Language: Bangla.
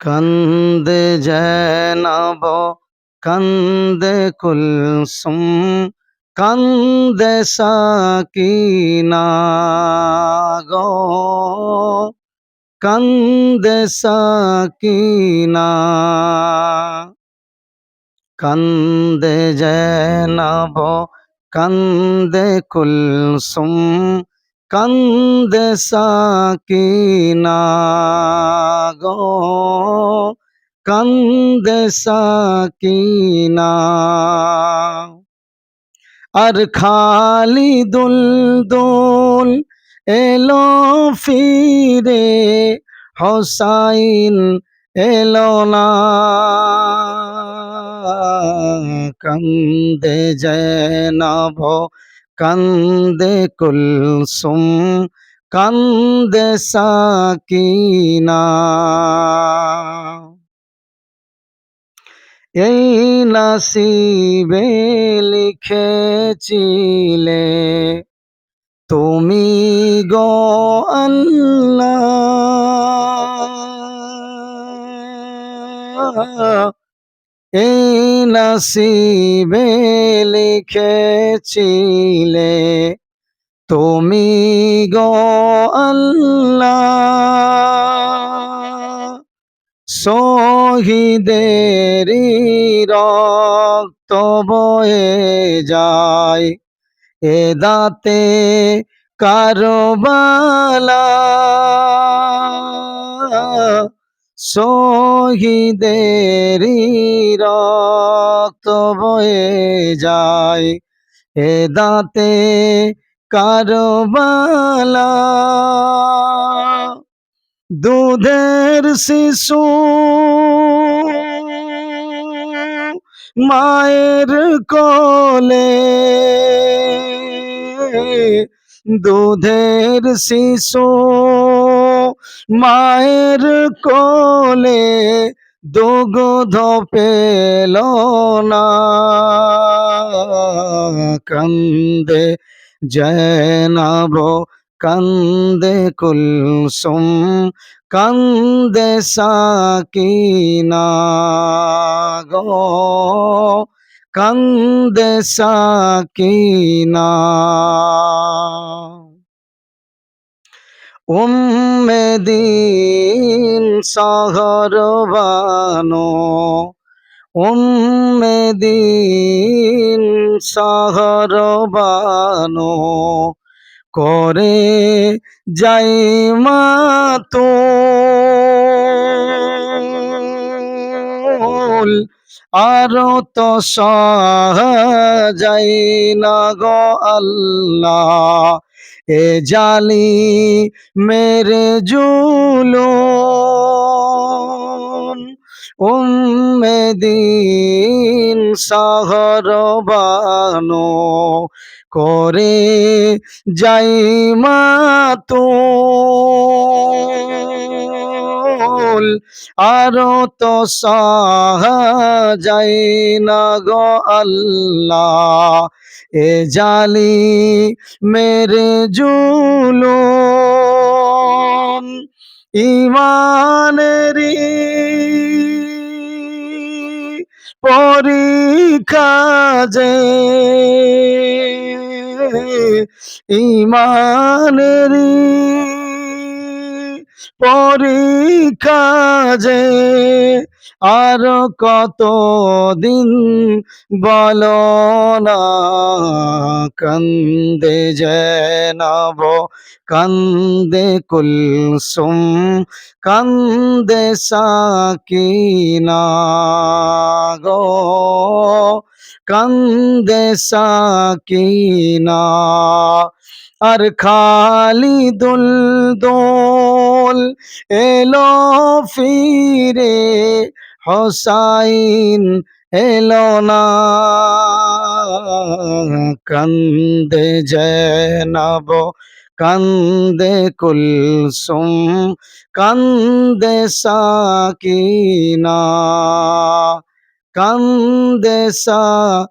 কান্দে জেনাব কান্দে কুলসুম কান্দে সাকিনা গো কান্দে সাকিনা কান্দে জেনাব কান্দে কুলসুম কান্দে সাকিনা গো কান্দে সাকিনা। আর খালি দুল দুল এলো ফিরে, হোসাইন এলো না। কান্দে জেনাভ কান্দে কুলসুম কান্দে সাকিনা। এই নাসিবে লিখেছিলে তুমি গো আল্লাহ। এই নাসিবে লিখেছিলে তুমি গো আল্লাহ। শহীদের রক্ত বয়ে যায়, এ দাঁতে কারবালা। শহীদের রক্ত বয়ে যায়, এ দাঁতে কারবালা। দুধের শিশু মায়ের কোলে। দুধের শিশু মায়ের কোলে। দুগ্ধ পেল না কান্দে জয়নাব কান্দে কুলসুম কান্দে সাকিনা গো কান্দে সাকিনা। উম্মে দিন শহর বানো উম্মে দিন শহর বানো করে যাই মা তো। আরও তো যাই না গো আল্লাহ, এ জালি মেরে জুলো উম্মে দিন শহর বানো করে যাই মা তো আরও তো যাই না গো আল্লাহ, এ জালি মেরে জুলো ইমানেরি পরীক্ষা যে ইমানেরি পরীক্ষা যে আর কত দিন বল না, কান্দে জেনাব, কান্দে কুলসুম, কান্দে সাকিনা। কান্দে সাকিনা আর খালি দুল দোল এলো ফিরে হোসাইন এলো না কান্দে জেনাব কান্দে কুলসুম কান্দে সাকিনা কান্দে সাকিনা।